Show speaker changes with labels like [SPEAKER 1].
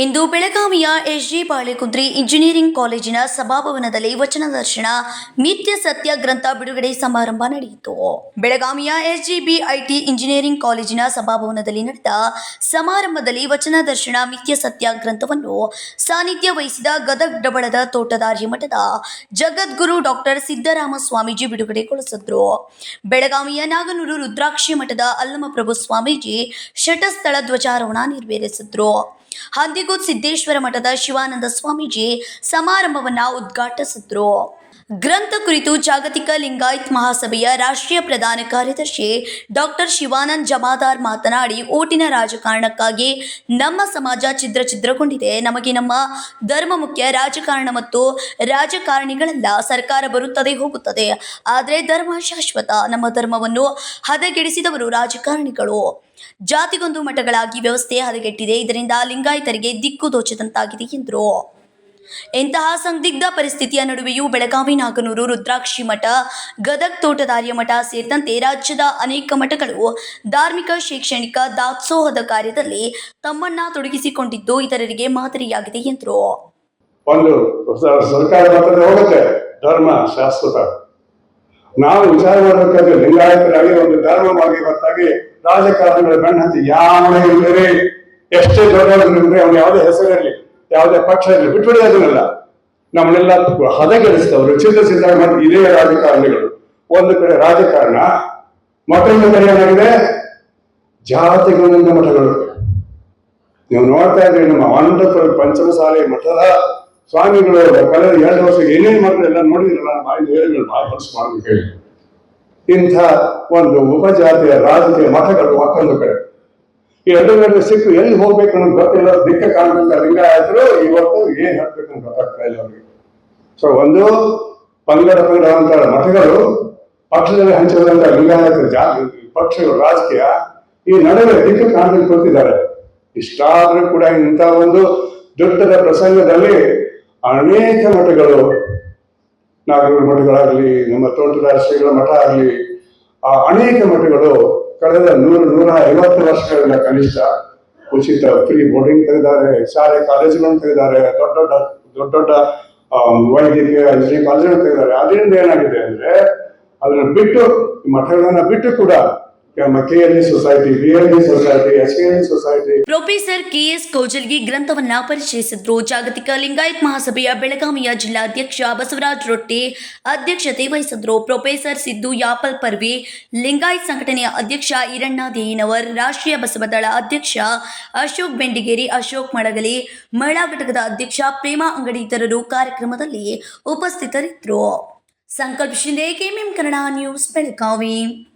[SPEAKER 1] ಇಂದು ಬೆಳಗಾವಿಯ S G Balekundri engineering ಕಾಲೇಜಿನ ಸಭಾಭವನದಲ್ಲಿ ವಚನ ದರ್ಶನ, ನಿತ್ಯ ಸತ್ಯ ಗ್ರಂಥ ಬಿಡುಗಡೆ ಸಮಾರಂಭ ನಡೆಯಿತು. ಬೆಳಗಾವಿಯ ಎಸ್ಜಿಬಿಐಟಿ ಇಂಜಿನಿಯರಿಂಗ್ ಕಾಲೇಜಿನ ಸಭಾಭವನದಲ್ಲಿ ನಡೆದ ಸಮಾರಂಭದಲ್ಲಿ ವಚನ ದರ್ಶನ, ನಿತ್ಯ ಸತ್ಯ ಗ್ರಂಥವನ್ನು ಸಾನ್ನಿಧ್ಯ ವಹಿಸಿದ ಗದಗ್ ಡಬಳದ ತೋಟದಾರ್ಯ ಮಠದ ಜಗದ್ಗುರು ಡಾಕ್ಟರ್ ಸಿದ್ದರಾಮ ಸ್ವಾಮೀಜಿ ಬಿಡುಗಡೆಗೊಳಿಸಿದ್ರು. ಬೆಳಗಾವಿಯ ನಾಗನೂರು ರುದ್ರಾಕ್ಷಿ ಮಠದ ಅಲ್ಲಮಪ್ರಭು ಸ್ವಾಮೀಜಿ ಶಟಸ್ಥಳ ಧ್ವಜಾರೋಹಣ ನೆರವೇರಿಸಿದ್ರು. ಹಂದಿಗುತ್ ಸಿದ್ದೇಶ್ವರ ಮಠದ ಶಿವಾನಂದ ಸ್ವಾಮೀಜಿ ಸಮಾರಂಭವನ್ನ ಉದ್ಘಾಟಿಸಿದ್ರು. ಗ್ರಂಥ ಕುರಿತು ಜಾಗತಿಕ ಲಿಂಗಾಯತ್ ಮಹಾಸಭೆಯ ರಾಷ್ಟ್ರೀಯ ಪ್ರಧಾನ ಕಾರ್ಯದರ್ಶಿ ಡಾಕ್ಟರ್ ಶಿವಾನಂದ್ ಜಮಾದಾರ್ ಮಾತನಾಡಿ, ಓಟಿನ ರಾಜಕಾರಣಕ್ಕಾಗಿ ನಮ್ಮ ಸಮಾಜ ಛಿದ್ರ ಛಿದ್ರಗೊಂಡಿದೆ ನಮಗೆ ನಮ್ಮ ಧರ್ಮ ಮುಖ್ಯ ರಾಜಕಾರಣ ಮತ್ತು ರಾಜಕಾರಣಿಗಳೆಲ್ಲ, ಸರ್ಕಾರ ಬರುತ್ತದೆ, ಹೋಗುತ್ತದೆ. ಆದರೆ ಧರ್ಮ ಶಾಶ್ವತ. ನಮ್ಮ ಧರ್ಮವನ್ನು ಹದಗೆಡಿಸಿದವರು ರಾಜಕಾರಣಿಗಳು. ಜಾತಿಗೊಂದು ಮಠಗಳಾಗಿ ವ್ಯವಸ್ಥೆ ಹದಗೆಟ್ಟಿದೆ. ಇದರಿಂದ ಲಿಂಗಾಯತರಿಗೆ ದಿಕ್ಕು ದೋಚದಂತಾಗಿದೆ ಎಂದರು. ಇಂತಹ ಸಂದಿಗ್ಧ ಪರಿಸ್ಥಿತಿಯ ನಡುವೆಯೂ ಬೆಳಗಾವಿ, ನಾಗನೂರು, ರುದ್ರಾಕ್ಷಿ ಮಠ, ಗದಗ್ ತೋಟದಾರ್ಯ ಮಠ ಸೇರಿದಂತೆ ರಾಜ್ಯದ ಅನೇಕ ಮಠಗಳು ಧಾರ್ಮಿಕ, ಶೈಕ್ಷಣಿಕ ದಾಸೋಹದ ಕಾರ್ಯದಲ್ಲಿ ತಮ್ಮನ್ನ ತೊಡಗಿಸಿಕೊಂಡಿದ್ದು ಇತರರಿಗೆ ಮಾದರಿಯಾಗಿದೆ ಎಂದರು.
[SPEAKER 2] ಒಂದು ಸರ್ಕಾರ ಧರ್ಮ ಶಾಶ್ವತ. ನಾವು ವಿಚಾರ ಮಾಡಬೇಕಾದ್ರೆ ಲಿಂಗಾಯತರಾಗಿ ಒಂದು ಧರ್ಮವಾಗಿ ಗೊತ್ತಾಗಿ ರಾಜಕಾರಣಗಳ ಬೆನ್ನ ಹತ್ತಿ ಯಾವ ಇಲ್ಲದೆ ಎಷ್ಟೇ ದೊಡ್ಡ ಅವನು ಯಾವುದೇ ಹೆಸರಿರಲಿ. ಯಾವುದೇ ಪಕ್ಷ ಇರಲಿ ಬಿಟ್ಬಿಡಿ ಅದನ್ನೆಲ್ಲ. ನಮ್ಮನ್ನೆಲ್ಲ ಹದಗೆಡಿಸ್ತವರು ಚಿಂತ ಚಿತ್ರ ಮಾಡಿ ಇದೇ ರಾಜಕಾರಣಿಗಳು. ಒಂದು ಕಡೆ ರಾಜಕಾರಣ, ಮತ್ತೊಂದು ಕಡೆ ಏನಾಗಿದೆ? ಜಾತಿಗಳಿಂದ ಮಠಗಳು. ನೀವು ನೋಡ್ತಾ ಇದ್ರೆ ನಮ್ಮ ಆನಂದಪುರ ಪಂಚಮಸಾಲಿ ಮಠದ ಸ್ವಾಮಿಗಳು, ಕಳೆದ ಎರಡು ವರ್ಷ ಏನೇನು ಮಾಡಿದ್ರು ಎಲ್ಲ ನೋಡಿದ್ರಲ್ಲ ಬಾಯಿ ಹೇಳಿದ್ರು ಬಾಯಿ ಮನಸ್ಸು ಮಾಡ್ಬೇಕು ಹೇಳಿ. ಇಂಥ ಒಂದು ಉಪಜಾತಿಯ, ರಾಜಕೀಯ ಮಠಗಳು ಮತ್ತೊಂದು ಕಡೆ. ಈ ಎರಡು ಸಿಕ್ಕು, ಎಲ್ಲಿ ಹೋಗ್ಬೇಕು ಅನ್ನೋದು ಗೊತ್ತಿಲ್ಲ. ದಿಕ್ಕ ಕಾಣದಿಂದ ಲಿಂಗ ಆದ್ರು ಇವತ್ತು ಏನ್ ಹೇಳ್ಬೇಕು ಅಂತ ಗೊತ್ತಾಗ್ತಾ ಇಲ್ಲ ಅವ್ರಿಗೆ. ಸೊ ಒಂದು ಪಂಗಡ ಪಂಗಡ ಅಂತ ಮಠಗಳು ಪಕ್ಷದಲ್ಲಿ ಹಂಚಿದಂತ ಲಿಂಗಾಯತ ಜಾತಿ, ಪಕ್ಷಗಳು, ರಾಜಕೀಯ, ಈ ನಡುವೆ ದಿಕ್ಕ ಕಾಣಬೇಕು ಕೂತಿದ್ದಾರೆ. ಇಷ್ಟಾದ್ರೂ ಕೂಡ ಇಂಥ ಒಂದು ದೊಡ್ಡದ ಪ್ರಸಂಗದಲ್ಲಿ ಅನೇಕ ಮಠಗಳು ನಾಗರ ಮಠಗಳಾಗಲಿ, ನಮ್ಮ ತೋಟದ ಶ್ರೀಗಳ ಮಠ ಆಗಲಿ, ಆ ಅನೇಕ ಮಠಗಳು ಕಳೆದ ನೂರ ನೂರ ಐವತ್ತು ವರ್ಷಗಳಿಂದ ಕನಿಷ್ಠ ಉಚಿತ ಫ್ರೀ ಬೋರ್ಡಿಂಗ್ ತೆಗೆದಾರೆ, ಶಾಲೆ, ಕಾಲೇಜುಗಳನ್ನು ತೆಗೆದಾರೆ, ದೊಡ್ಡ ದೊಡ್ಡ ದೊಡ್ಡ ದೊಡ್ಡ ವೈದ್ಯಕೀಯ ಇಂಜಿನಿಯರಿಂಗ್ ಕಾಲೇಜುಗಳನ್ನು ತೆಗೆದಾರೆ. ಅದರಿಂದ ಏನಾಗಿದೆ ಅಂದ್ರೆ, ಅದನ್ನ ಬಿಟ್ಟು ಮಠಗಳನ್ನ ಬಿಟ್ಟು ಕೂಡ
[SPEAKER 1] ಪ್ರೊಫೆಸರ್ ಕೆಎಸ್ ಕೌಜಲ್ಗಿ ಗ್ರಂಥವನ್ನ ಪರಿಚಯಿಸಿದ್ರು. ಜಾಗತಿಕ ಲಿಂಗಾಯತ್ ಮಹಾಸಭೆಯ ಬೆಳಗಾವಿಯ ಜಿಲ್ಲಾಧ್ಯಕ್ಷ ಬಸವರಾಜ್ ರೊಟ್ಟಿ ಅಧ್ಯಕ್ಷತೆ ವಹಿಸಿದ್ರು. ಪ್ರೊಫೆಸರ್ ಸಿದ್ದು ಯಾಪಲ್ ಪರ್ವಿ, ಲಿಂಗಾಯತ್ ಸಂಘಟನೆಯ ಅಧ್ಯಕ್ಷ ಈರಣ್ಣ ದೇಯಿನವರ್ ರಾಷ್ಟ್ರೀಯ ಬಸವದಳ ಅಧ್ಯಕ್ಷ ಅಶೋಕ್ ಬೆಂಡಿಗೇರಿ, ಅಶೋಕ್ ಮಳಗಲಿ ಮಹಿಳಾ ಘಟಕದ ಅಧ್ಯಕ್ಷ ಪ್ರೇಮಾ ಅಂಗಡಿ ಇತರರು ಕಾರ್ಯಕ್ರಮದಲ್ಲಿ ಉಪಸ್ಥಿತರಿದ್ದರು ಸಂಕಲ್ಪ ಶಿಂದೆ ಕೆಎಂಎಂ ಕನ್ನಡ ನ್ಯೂಸ್, ಬೆಳಗಾವಿ.